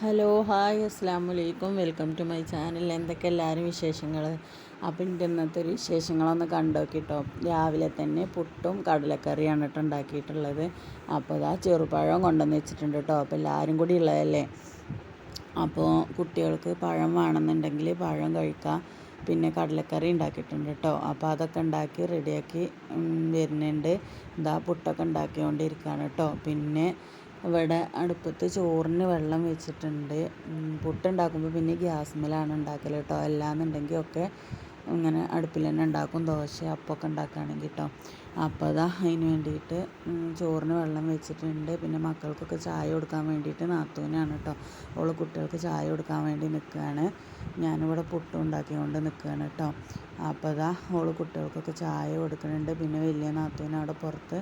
Hello hi അസ്സാം വലൈക്കും welcome to my channel. എന്തൊക്കെ എല്ലാവരും വിശേഷങ്ങൾ അപ്പം എന്റെ ഇന്നത്തെ ഒരു വിശേഷങ്ങളൊന്ന് കണ്ടോക്കിട്ടോ. രാവിലെ തന്നെ പുട്ടും കടലക്കറിയാണ് കേട്ടോ ഉണ്ടാക്കിയിട്ടുള്ളത് അപ്പോൾ ഇതാ ചെറുപഴം കൊണ്ടുവന്ന് വെച്ചിട്ടുണ്ട് കേട്ടോ. അപ്പോൾ എല്ലാവരും കൂടി ഉള്ളതല്ലേ? അപ്പോൾ കുട്ടികൾക്ക് പഴം വേണമെന്നുണ്ടെങ്കിൽ പഴം കഴിക്കാം. പിന്നെ കടലക്കറി ഉണ്ടാക്കിയിട്ടുണ്ട് കേട്ടോ. അപ്പോൾ അതൊക്കെ ഉണ്ടാക്കി റെഡിയാക്കി വരുന്നുണ്ട്. ഇതാ പുട്ടൊക്കെ ഉണ്ടാക്കിക്കൊണ്ടിരിക്കുകയാണ് കേട്ടോ. പിന്നെ ഇവിടെ അടുപ്പത്ത് ചോറിന് വെള്ളം വെച്ചിട്ടുണ്ട്. പുട്ടുണ്ടാക്കുമ്പോൾ പിന്നെ ഗ്യാസ്മേലാണ് ഉണ്ടാക്കൽ കേട്ടോ. അല്ലാന്നുണ്ടെങ്കിൽ ഒക്കെ ഇങ്ങനെ അടുപ്പിൽ തന്നെ ഉണ്ടാക്കും. ദോശ അപ്പമൊക്കെ ഉണ്ടാക്കുകയാണെങ്കിൽ കേട്ടോ. അപ്പോൾ അതാ അതിന് വേണ്ടിയിട്ട് ചോറിന് വെള്ളം വെച്ചിട്ടുണ്ട്. പിന്നെ മക്കൾക്കൊക്കെ ചായ കൊടുക്കാൻ വേണ്ടിയിട്ട് നാത്തൂനാണ് കേട്ടോ. ഓൾ കുട്ടികൾക്ക് ചായ കൊടുക്കാൻ വേണ്ടി നിൽക്കുകയാണ്. ഞാനിവിടെ പുട്ടും ഉണ്ടാക്കിക്കൊണ്ട് നിൽക്കുകയാണ് കേട്ടോ. അപ്പോൾ അതാ ഓൾ കുട്ടികൾക്കൊക്കെ ചായ കൊടുക്കുന്നുണ്ട്. പിന്നെ വലിയ നാത്തൂന അവിടെ പുറത്ത്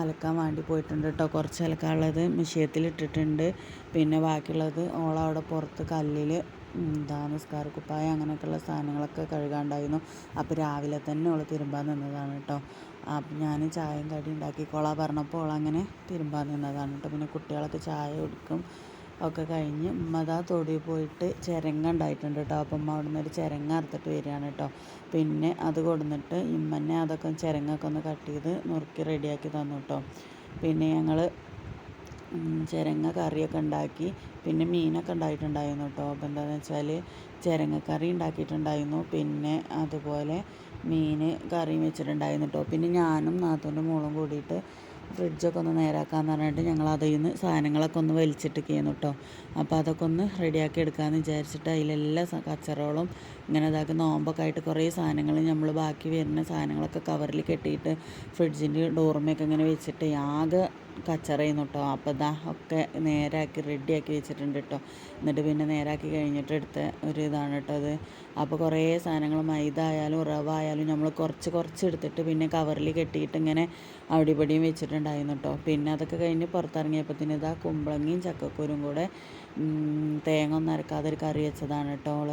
അലക്കാൻ വേണ്ടി പോയിട്ടുണ്ട് കേട്ടോ. കുറച്ച് അലക്കാനുള്ളത് മിഷ്യത്തിൽ ഇട്ടിട്ടുണ്ട് പിന്നെ ബാക്കിയുള്ളത് ഓളവിടെ പുറത്ത് കല്ലിൽ എന്താ നിസ്കാരക്കുപ്പായ അങ്ങനെയൊക്കെയുള്ള സാധനങ്ങളൊക്കെ കഴുകാണ്ടായിരുന്നു. അപ്പോൾ രാവിലെ തന്നെ ഓൾ തിരുമ്പാൻ നിന്നതാണ് കേട്ടോ. അപ്പം ഞാൻ ചായയും കടി ഉണ്ടാക്കിക്കോളാം പറഞ്ഞപ്പോൾ അങ്ങനെ തിരുമ്പാൻ നിന്നതാണ് കേട്ടോ. പിന്നെ കുട്ടികളൊക്കെ ചായ കുടിക്കും ഒക്കെ കഴിഞ്ഞ് ഉമ്മ തൊടി പോയിട്ട് ചിരങ്ങ ഉണ്ടായിട്ടുണ്ട് കേട്ടോ. അപ്പം ഉമ്മ അവിടെ ഒരു ചിരങ്ങ അറുത്തിട്ട് വരികയാണ് കേട്ടോ. പിന്നെ അത് കൊടുന്നിട്ട് ഇമ്മനെ അതൊക്കെ ചിരങ്ങൊക്കെ ഒന്ന് കട്ട് ചെയ്ത് നുറുക്കി റെഡിയാക്കി തന്നു കേട്ടോ. പിന്നെ ഞങ്ങൾ ചിരങ്ങ കറിയൊക്കെ ഉണ്ടാക്കി. പിന്നെ മീനൊക്കെ ഉണ്ടായിട്ടുണ്ടായിരുന്നു കേട്ടോ. അപ്പോൾ എന്താണെന്ന് വെച്ചാൽ ചിരങ്ങക്കറി ഉണ്ടാക്കിയിട്ടുണ്ടായിരുന്നു. പിന്നെ അതുപോലെ മീൻ കറിയും വെച്ചിട്ടുണ്ടായിരുന്നു കേട്ടോ. പിന്നെ ഞാനും നാത്തൂന്റെ മോളും കൂടിയിട്ട് ഫ്രിഡ്ജൊക്കെ ഒന്ന് നേരാക്കാമെന്ന് പറഞ്ഞിട്ട് ഞങ്ങൾ അതിൽ നിന്ന് സാധനങ്ങളൊക്കെ ഒന്ന് വലിച്ചിട്ടൊക്കെയായിരുന്നു കേട്ടോ. അപ്പോൾ അതൊക്കെ ഒന്ന് റെഡിയാക്കി എടുക്കാമെന്ന് വിചാരിച്ചിട്ട് അതിലെല്ലാ കച്ചറകളും ഇങ്ങനെ ഇതാക്കി നോമ്പൊക്കെ ആയിട്ട് കുറേ സാധനങ്ങൾ നമ്മൾ ബാക്കി വരുന്ന സാധനങ്ങളൊക്കെ കവറിൽ കെട്ടിയിട്ട് ഫ്രിഡ്ജിന്റെ ഡോർമയൊക്കെ ഇങ്ങനെ വെച്ചിട്ട് ആകെ കച്ചറയുന്നു കേട്ടോ അപ്പോൾ ഇതാ ഒക്കെ നേരാക്കി റെഡിയാക്കി വെച്ചിട്ടുണ്ട് കേട്ടോ എന്നിട്ട് പിന്നെ നേരാക്കി കഴിഞ്ഞിട്ട് എടുത്ത ഒരു ഇതാണ് കേട്ടോ അത്. അപ്പോൾ കുറേ സാധനങ്ങൾ മൈദ ആയാലും റവ ആയാലും നമ്മൾ കുറച്ച് കുറച്ച് എടുത്തിട്ട് പിന്നെ കവറിൽ കെട്ടിയിട്ട് ഇങ്ങനെ അവിടെ ഇവിടെയും വെച്ചിട്ടുണ്ടായിരുന്നു കേട്ടോ പിന്നെ അതൊക്കെ കഴിഞ്ഞ് പുറത്തിറങ്ങിയപ്പോൾ ഇതാ കുമ്പളങ്ങിയും ചക്കക്കൂരും കൂടെ തേങ്ങ ഒന്നും അരക്കാതെ ഒരു കറി വെച്ചതാണ് കേട്ടോ അവൾ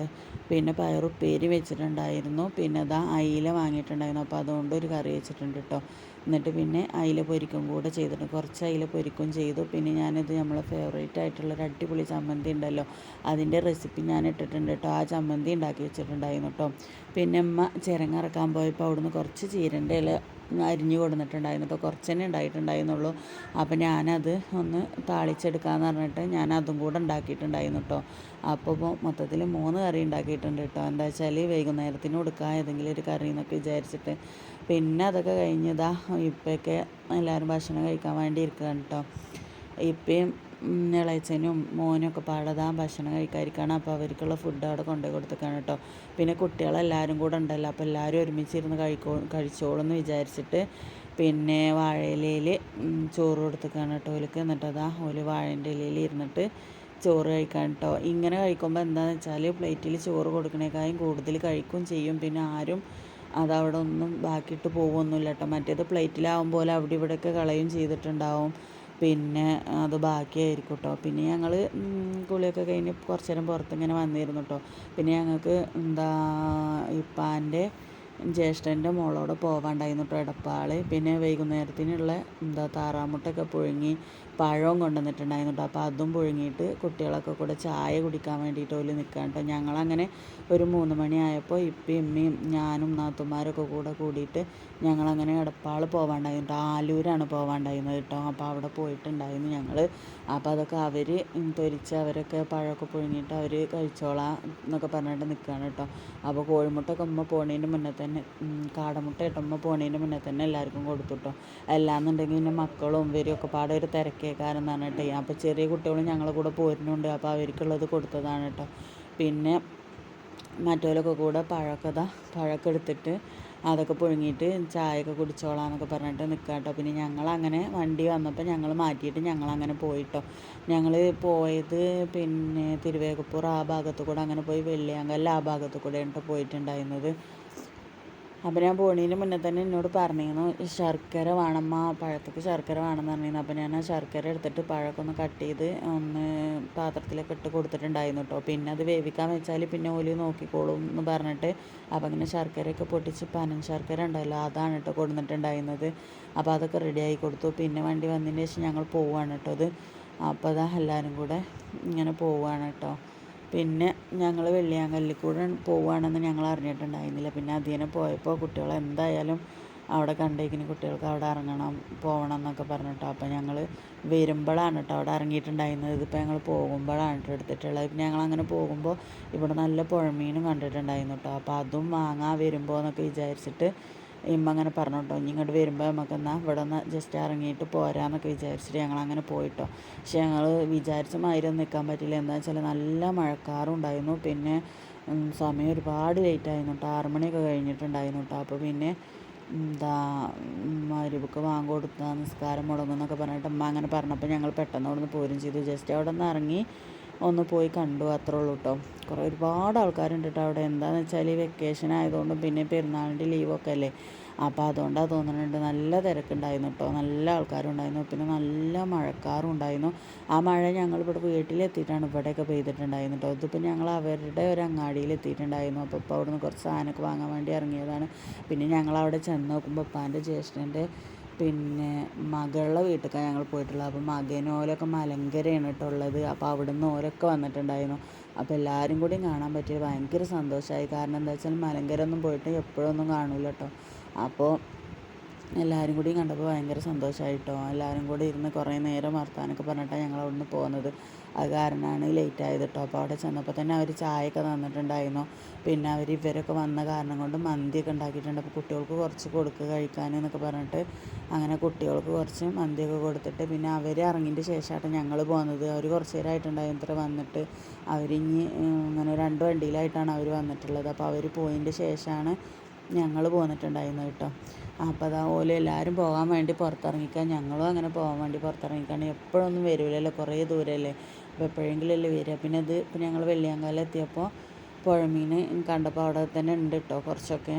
പിന്നെ പയറുപ്പേരി വെച്ചിട്ടുണ്ടായിരുന്നു. പിന്നെ ഇതാ അയില വാങ്ങിയിട്ടുണ്ടായിരുന്നു. അപ്പോൾ അതുകൊണ്ട് ഒരു കറി വെച്ചിട്ടുണ്ട് കേട്ടോ എന്നിട്ട് പിന്നെ അയില പൊരിക്കും കൂടെ ചെയ്തിട്ടുണ്ട് കുറച്ച് അയില പൊരിക്കും ചെയ്തു. പിന്നെ ഞാനിത് നമ്മളെ ഫേവറേറ്റ് ആയിട്ടുള്ള ഒരു അടിപൊളി ചമ്മന്തി ഉണ്ടല്ലോ അതിന്റെ റെസിപ്പി ഞാൻ ഇട്ടിട്ടുണ്ട് കേട്ടോ. ആ ചമ്മന്തി ഉണ്ടാക്കി വെച്ചിട്ടുണ്ടായിരുന്നു കേട്ടോ. പിന്നെ അമ്മ ചിരങ്ങറക്കാൻ പോയപ്പോൾ അവിടുന്ന് കുറച്ച് ചീരന്റെ ഇല അരിഞ്ഞു കൊടുത്തിട്ടുണ്ടായിരുന്നു കേട്ടോ. കുറച്ച് തന്നെ ഉണ്ടായിട്ടുണ്ടായിരുന്നുള്ളൂ. അപ്പോൾ ഞാനത് ഒന്ന് താളിച്ചെടുക്കാമെന്ന് പറഞ്ഞിട്ട് ഞാൻ അതും കൂടെ ഉണ്ടാക്കിയിട്ടുണ്ടായിരുന്നു കേട്ടോ. അപ്പോൾ ഇപ്പോൾ മൊത്തത്തിൽ മൂന്ന് കറി ഉണ്ടാക്കിയിട്ടുണ്ട് കേട്ടോ. എന്താ വെച്ചാൽ വൈകുന്നേരത്തിന് കൊടുക്കാം ഏതെങ്കിലും ഒരു കറി എന്നൊക്കെ വിചാരിച്ചിട്ട് പിന്നെ അതൊക്കെ കഴിഞ്ഞതാ ഇപ്പൊക്കെ എല്ലാവരും ഭക്ഷണം കഴിക്കാൻ വേണ്ടി ഇരിക്കുകയാണ് കേട്ടോ ഇപ്പം ഇളയച്ചനും മോനും ഒക്കെ പാടതാ ഭക്ഷണം കഴിക്കാതിരിക്കുകയാണ് അപ്പോൾ അവർക്കുള്ള ഫുഡ് അവിടെ കൊണ്ടുപോയി കൊടുത്തേക്കാണ് കേട്ടോ പിന്നെ കുട്ടികളെല്ലാവരും കൂടെ ഉണ്ടല്ലോ. അപ്പോൾ എല്ലാവരും ഒരുമിച്ചിരുന്ന് കഴിക്കോ കഴിച്ചോളും എന്ന് വിചാരിച്ചിട്ട് പിന്നെ വാഴയിലയിൽ ചോറ് കൊടുത്തേക്കാണ് കേട്ടോ ഓലക്ക് എന്നിട്ട് അതാ ഓൽ വാഴന്റെ ഇലയിൽ ഇരുന്നിട്ട് ചോറ് കഴിക്കാൻ കേട്ടോ ഇങ്ങനെ കഴിക്കുമ്പോൾ എന്താണെന്ന് വെച്ചാൽ പ്ലേറ്റിൽ ചോറ് കൊടുക്കണേക്കാളും കൂടുതൽ കഴിക്കും ചെയ്യും. പിന്നെ ആരും അതവിടെ ഒന്നും ബാക്കിയിട്ട് പോകുമൊന്നുമില്ല കേട്ടോ മറ്റേത് പ്ലേറ്റിലാവുമ്പോൾ അവിടെ ഇവിടെയൊക്കെ കളയും ചെയ്തിട്ടുണ്ടാവും. പിന്നെ അത് ബാക്കിയായിരിക്കും കേട്ടോ പിന്നെ ഞങ്ങൾ കുളിയൊക്കെ കഴിഞ്ഞ് കുറച്ച് നേരം പുറത്തിങ്ങനെ വന്നിരുന്നു കേട്ടോ പിന്നെ ഞങ്ങൾക്ക് എന്താ ഇപ്പാന്റെ ജ്യേഷ്ഠന്റെ മോളോട് പോവാണ്ടായിരുന്നു കേട്ടോ എടപ്പാൾ പിന്നെ വൈകുന്നേരത്തിനുള്ള എന്താ താറാമുട്ടൊക്കെ പുഴുങ്ങി പഴവും കൊണ്ടുവന്നിട്ടുണ്ടായിരുന്നു കേട്ടോ. അപ്പോൾ അതും പുഴുങ്ങിയിട്ട് കുട്ടികളൊക്കെ കൂടെ ചായ കുടിക്കാൻ വേണ്ടിയിട്ട് ഓൽ നിൽക്കാൻ കേട്ടോ. ഞങ്ങളങ്ങനെ ഒരു മൂന്ന് മണിയായപ്പോൾ ഇപ്പം ഇമ്മയും ഞാനും നാത്തുമാരൊക്കെ കൂടെ കൂടിയിട്ട് ഞങ്ങളങ്ങനെ എടപ്പാൾ പോകാണ്ടായിരുന്നു കേട്ടോ. ആലൂരാണ് പോവാണ്ടായിരുന്നത് കേട്ടോ. അപ്പോൾ അവിടെ പോയിട്ടുണ്ടായിരുന്നു ഞങ്ങൾ അപ്പോൾ അതൊക്കെ അവർ തൊരിച്ച് അവരൊക്കെ പഴമൊക്കെ പുഴുങ്ങിയിട്ട് അവർ കഴിച്ചോളാം എന്നൊക്കെ പറഞ്ഞിട്ട് നിൽക്കുകയാണ് കേട്ടോ. അപ്പോൾ കോഴിമുട്ടൊക്കെ ഉമ്മ പോണതിന്റെ മുന്നേ തന്നെ കാടമുട്ട ഇട്ടുമ്മ പോണേന്റെ മുന്നേ തന്നെ എല്ലാവർക്കും കൊടുത്തുട്ടോ. അല്ലാന്നുണ്ടെങ്കിൽ പിന്നെ മക്കളും ഇവരും ഒക്കെ പാടെ ഒരു തിരക്കേക്കാരെന്ന് പറഞ്ഞിട്ട്. അപ്പോൾ ചെറിയ കുട്ടികളും ഞങ്ങളെ കൂടെ പോരുന്നുണ്ട്. അപ്പോൾ അവർക്കുള്ളത് കൊടുത്തതാണ് കേട്ടോ. പിന്നെ മറ്റോലൊക്കെ കൂടെ പഴമൊക്കെ പഴക്കം എടുത്തിട്ട് അതൊക്കെ പുഴുങ്ങിയിട്ട് ചായയൊക്കെ കുടിച്ചോളാം എന്നൊക്കെ പറഞ്ഞിട്ട് നിൽക്കാം കേട്ടോ. പിന്നെ ഞങ്ങളങ്ങനെ വണ്ടി വന്നപ്പോൾ ഞങ്ങൾ മാറ്റിയിട്ട് ഞങ്ങളങ്ങനെ പോയിട്ടോ. ഞങ്ങൾ പോയത് പിന്നെ തിരുവേഗപ്പൂർ ആ ഭാഗത്തു കൂടെ അങ്ങനെ പോയി വെള്ളിയാങ്കല്ല ആ ഭാഗത്തു കൂടെ കേട്ടോ പോയിട്ടുണ്ടായിരുന്നത്. അപ്പോൾ ഞാൻ പോണതിന് മുന്നേ തന്നെ എന്നോട് പറഞ്ഞിരുന്നു ശർക്കര വേണമ്മ പഴത്തേക്ക് ശർക്കര വേണമെന്ന് പറഞ്ഞിരുന്നു. അപ്പം ഞാൻ ആ ശർക്കര എടുത്തിട്ട് പഴമൊക്കെ ഒന്ന് കട്ട് ചെയ്ത് ഒന്ന് പാത്രത്തിലൊക്കെ ഇട്ട് കൊടുത്തിട്ടുണ്ടായിരുന്നു കേട്ടോ പിന്നെ അത് വേവിക്കാൻ വെച്ചാൽ പിന്നെ ഓൽ നോക്കിക്കോളും എന്ന് പറഞ്ഞിട്ട് അപ്പം അങ്ങനെ ശർക്കരയൊക്കെ പൊട്ടിച്ച് പനൻ ശർക്കര ഉണ്ടല്ലോ അതാണ് കേട്ടോ കൊടുത്തിട്ടുണ്ടായിരുന്നത് അപ്പോൾ അതൊക്കെ റെഡിയായി കൊടുത്തു. പിന്നെ വണ്ടി വന്നതിന് ശേഷം ഞങ്ങൾ പോവുകയാണ് കേട്ടോ അത് അപ്പോൾ അതാ എല്ലാവരും കൂടെ ഇങ്ങനെ പോവുകയാണ് കേട്ടോ പിന്നെ ഞങ്ങൾ വെള്ളിയാങ്കല്ലിൽ കൂടെ പോവുകയാണെന്ന് ഞങ്ങൾ അറിഞ്ഞിട്ടുണ്ടായിരുന്നില്ല. പിന്നെ അതിനെ പോയപ്പോൾ കുട്ടികൾ എന്തായാലും അവിടെ കണ്ടേക്കിന് കുട്ടികൾക്ക് അവിടെ ഇറങ്ങണം പോകണം എന്നൊക്കെ പറഞ്ഞിട്ടോ. അപ്പോൾ ഞങ്ങൾ വരുമ്പോഴാണ് കേട്ടോ അവിടെ ഇറങ്ങിയിട്ടുണ്ടായിരുന്നത്. ഇതിപ്പോൾ ഞങ്ങൾ പോകുമ്പോഴാണ് കേട്ടോ എടുത്തിട്ടുള്ളത്. പിന്നെ ഞങ്ങൾ അങ്ങനെ പോകുമ്പോൾ ഇവിടെ നല്ല പുഴമീനും കണ്ടിട്ടുണ്ടായിരുന്നു കേട്ടോ. അപ്പോൾ അതും വാങ്ങാൻ വരുമ്പോൾ എന്നൊക്കെ വിചാരിച്ചിട്ട് ഇമ്മ അങ്ങനെ പറഞ്ഞു കേട്ടോ ഇങ്ങോട്ട് വരുമ്പോൾ നമുക്ക് എന്നാൽ ഇവിടെ നിന്ന് ജസ്റ്റ് ഇറങ്ങിയിട്ട് പോരാന്നൊക്കെ വിചാരിച്ചിട്ട് ഞങ്ങൾ അങ്ങനെ പോയിട്ടോ. പക്ഷെ ഞങ്ങൾ വിചാരിച്ച മാതിരി നിൽക്കാൻ പറ്റില്ല എന്താ വെച്ചാൽ നല്ല മഴക്കാറും ഉണ്ടായിരുന്നു. പിന്നെ സമയം ഒരുപാട് ലേറ്റ് ആയിരുന്നു കേട്ടോ ആറ് മണിയൊക്കെ കഴിഞ്ഞിട്ടുണ്ടായിരുന്നു കേട്ടോ അപ്പോൾ പിന്നെ എന്താ മരുബുക്ക് വാങ്ങി കൊടുത്ത നിസ്കാരം മുടങ്ങുന്നൊക്കെ പറഞ്ഞിട്ട് അമ്മ അങ്ങനെ പറഞ്ഞപ്പോൾ ഞങ്ങൾ പെട്ടെന്ന് അവിടെ നിന്ന് പോരും ചെയ്തു. ജസ്റ്റ് അവിടെ നിന്ന് ഇറങ്ങി ഒന്ന് പോയി കണ്ടു അത്രേ ഉള്ളൂ കേട്ടോ കുറേ ഒരുപാട് ആൾക്കാരുണ്ട് കേട്ടോ അവിടെ. എന്താണെന്ന് വെച്ചാൽ ഈ വെക്കേഷൻ ആയതുകൊണ്ടും പിന്നെ പെരുന്നാളിന്റെ ലീവൊക്കെ അല്ലേ? അപ്പോൾ അതുകൊണ്ടാണ് തോന്നുന്നുണ്ട് നല്ല തിരക്കുണ്ടായിരുന്നു കേട്ടോ നല്ല ആൾക്കാരുണ്ടായിരുന്നു. പിന്നെ നല്ല മഴക്കാറും ഉണ്ടായിരുന്നു. ആ മഴ ഞങ്ങൾ ഇവിടെ വീട്ടിലെത്തിയിട്ടാണ് ഇവിടെയൊക്കെ പെയ്തിട്ടുണ്ടായിരുന്നു കേട്ടോ ഇതിപ്പോൾ ഞങ്ങൾ അവരുടെ ഒരു അങ്ങാടിയിൽ എത്തിയിട്ടുണ്ടായിരുന്നു അപ്പോൾ ഇപ്പോൾ അവിടുന്ന് കുറച്ച് സാധനമൊക്കെ വാങ്ങാൻ വേണ്ടി ഇറങ്ങിയതാണ്. പിന്നെ ഞങ്ങൾ അവിടെ ചെന്ന് നോക്കുമ്പോൾ ഉപ്പാന്റെ ജ്യേഷ്ഠന്റെ പിന്നെ മകളുടെ വീട്ടിലേക്കാണ് ഞങ്ങൾ പോയിട്ടുള്ളത്. അപ്പോൾ മകനോലൊക്കെ മലങ്കരയാണ് കേട്ടോ അപ്പോൾ അവിടുന്ന് ഓരൊക്കെ വന്നിട്ടുണ്ടായിരുന്നു. അപ്പോൾ എല്ലാവരും കൂടി കാണാൻ പറ്റിയത് ഭയങ്കര സന്തോഷമായി. കാരണം എന്താ വെച്ചാൽ മലങ്കര ഒന്നും പോയിട്ട് എപ്പോഴൊന്നും കാണില്ല കേട്ടോ. അപ്പോൾ എല്ലാവരും കൂടി കണ്ടപ്പോൾ ഭയങ്കര സന്തോഷമായിട്ടോ എല്ലാവരും കൂടി ഇരുന്ന് കുറേ നേരം വർത്താനൊക്കെ പറഞ്ഞിട്ടാണ് ഞങ്ങൾ അവിടുന്ന് പോകുന്നത് അത് കാരണമാണ് ലേറ്റ് ആയത് കേട്ടോ അപ്പോൾ അവിടെ ചെന്നപ്പോൾ തന്നെ അവർ ചായയൊക്കെ തന്നിട്ടുണ്ടായിരുന്നു. പിന്നെ അവർ ഇവരൊക്കെ വന്ന കാരണം കൊണ്ട് മന്തിയൊക്കെ ഉണ്ടാക്കിയിട്ടുണ്ട്. അപ്പോൾ കുട്ടികൾക്ക് കുറച്ച് കൊടുക്കുക കഴിക്കാൻ എന്നൊക്കെ പറഞ്ഞിട്ട് അങ്ങനെ കുട്ടികൾക്ക് കുറച്ച് മന്തിയൊക്കെ കൊടുത്തിട്ട് പിന്നെ അവർ ഇറങ്ങിന്റെ ശേഷമായിട്ട് ഞങ്ങൾ പോകുന്നത് അവർ കുറച്ച് നേരമായിട്ടുണ്ടായിരുന്നു ഇത്ര വന്നിട്ട്. അവരിഞ്ഞ് ഇങ്ങനെ രണ്ട് വണ്ടിയിലായിട്ടാണ് അവർ വന്നിട്ടുള്ളത്. അപ്പോൾ അവർ പോയതിന്റെ ശേഷമാണ് ഞങ്ങൾ പോന്നിട്ടുണ്ടായിരുന്നു കേട്ടോ അപ്പോൾ അതാ ഓൽ എല്ലാവരും പോകാൻ വേണ്ടി പുറത്തിറങ്ങിക്കാൻ ഞങ്ങളും അങ്ങനെ പോകാൻ വേണ്ടി പുറത്തിറങ്ങിക്കാണ്. എപ്പോഴൊന്നും വരില്ലല്ലോ കുറേ ദൂരമല്ലേ അപ്പോൾ എപ്പോഴെങ്കിലും അല്ലേ വരിക. പിന്നെ അത് ഇപ്പം ഞങ്ങൾ വെള്ളിയാങ്കാലം എത്തിയപ്പോൾ പുഴമീൻ കണ്ടപ്പോൾ അവിടെ തന്നെ ഉണ്ട് കേട്ടോ കുറച്ചൊക്കെ.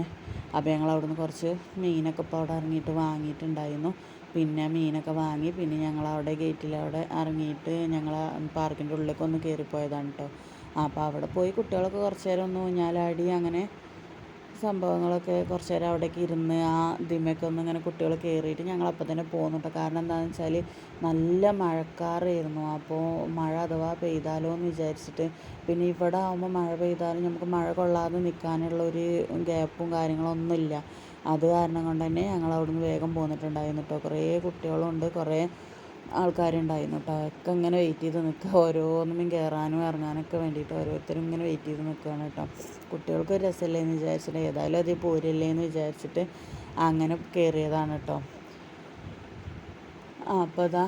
അപ്പോൾ ഞങ്ങൾ അവിടെ നിന്ന് കുറച്ച് മീനൊക്കെ ഇപ്പോൾ അവിടെ ഇറങ്ങിയിട്ട് വാങ്ങിയിട്ടുണ്ടായിരുന്നു. പിന്നെ മീനൊക്കെ വാങ്ങി പിന്നെ ഞങ്ങൾ അവിടെ ഗേറ്റിൽ അവിടെ ഇറങ്ങിയിട്ട് ഞങ്ങൾ പാർക്കിന്റെ ഉള്ളിലേക്ക് ഒന്ന് കയറിപ്പോയതാണ് കേട്ടോ അപ്പോൾ അവിടെ പോയി കുട്ടികളൊക്കെ കുറച്ച് നേരം ഒന്ന് ഊഞ്ഞാലാടി അങ്ങനെ സംഭവങ്ങളൊക്കെ കുറച്ച് നേരം അവിടേക്ക് ഇരുന്ന് ആ ഇതിമേക്ക് ഒന്ന് ഇങ്ങനെ കുട്ടികൾ കയറിയിട്ട് ഞങ്ങൾ അപ്പം തന്നെ പോകുന്നുണ്ട് കാരണം എന്താണെന്ന് വെച്ചാൽ നല്ല മഴക്കാറായിരുന്നു. അപ്പോൾ മഴ അഥവാ പെയ്താലോ എന്ന് വിചാരിച്ചിട്ട് പിന്നെ ഇവിടെ ആകുമ്പോൾ മഴ പെയ്താലും നമുക്ക് മഴ കൊള്ളാതെ നിൽക്കാനുള്ള ഒരു ഗ്യാപ്പും കാര്യങ്ങളൊന്നുമില്ല അത് കാരണം കൊണ്ട് തന്നെ ഞങ്ങൾ അവിടുന്ന് വേഗം പോന്നിട്ടുണ്ടായിരുന്നു കേട്ടോ കുറേ കുട്ടികളുണ്ട് കുറേ ആൾക്കാരുണ്ടായിരുന്നു കേട്ടോ ഒക്കെ ഇങ്ങനെ വെയിറ്റ് ചെയ്ത് നിൽക്കുക ഓരോന്നും കയറാനും ഇറങ്ങാനൊക്കെ വേണ്ടിയിട്ട് ഓരോരുത്തരും ഇങ്ങനെ വെയിറ്റ് ചെയ്ത് നിൽക്കുകയാണ് കേട്ടോ കുട്ടികൾക്ക് ഒരു രസമല്ലേ എന്ന് വിചാരിച്ചിട്ട് ഏതായാലും അത് പോരല്ലേ എന്ന് വിചാരിച്ചിട്ട് അങ്ങനെ കയറിയതാണ് കേട്ടോ അപ്പോൾ അതാ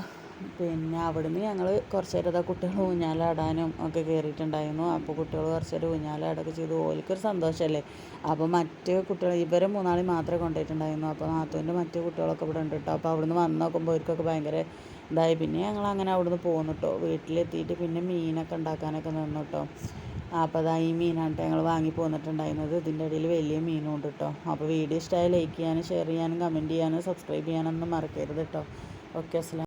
പിന്നെ അവിടുന്ന് ഞങ്ങൾ കുറച്ച് നേരം കുട്ടികൾ ഊഞ്ഞാലാടാനും ഒക്കെ കയറിയിട്ടുണ്ടായിരുന്നു അപ്പോൾ കുട്ടികൾ കുറച്ച് നേരം ഊഞ്ഞാലാടൊക്കെ ചെയ്തു. ഓലിക്കൊരു സന്തോഷമല്ലേ അപ്പോൾ മറ്റ് കുട്ടികൾ ഇവരെ മൂന്നാളി മാത്രമേ കൊണ്ടുപോയിട്ടുണ്ടായിരുന്നു. അപ്പോൾ നാത്തൂന്റെ മറ്റു കുട്ടികളൊക്കെ ഇവിടെ ഉണ്ട് കേട്ടോ അപ്പോൾ അവിടുന്ന് വന്ന് നോക്കുമ്പോൾ അവർക്കൊക്കെ ഭയങ്കര ഇതായി. പിന്നെ ഞങ്ങൾ അങ്ങനെ അവിടുന്ന് പോന്നു കേട്ടോ വീട്ടിലെത്തിയിട്ട് പിന്നെ മീനൊക്കെ ഉണ്ടാക്കാനൊക്കെ നിന്നു കേട്ടോ അപ്പോൾ അതാ ഈ മീനാണ് ഞങ്ങൾ വാങ്ങി പോന്നിട്ടുണ്ടായിരുന്നത്. ഇതിന്റെ ഇടയിൽ വലിയ മീനും ഉണ്ട് കേട്ടോ അപ്പോൾ വീഡിയോ ഇഷ്ടമായ ലൈക്ക് ചെയ്യാനും ഷെയർ ചെയ്യാനും കമന്റ് ചെയ്യാനും സബ്സ്ക്രൈബ് ചെയ്യാനൊന്നും മറക്കരുത് കേട്ടോ ഓക്കെ അസ്ലാം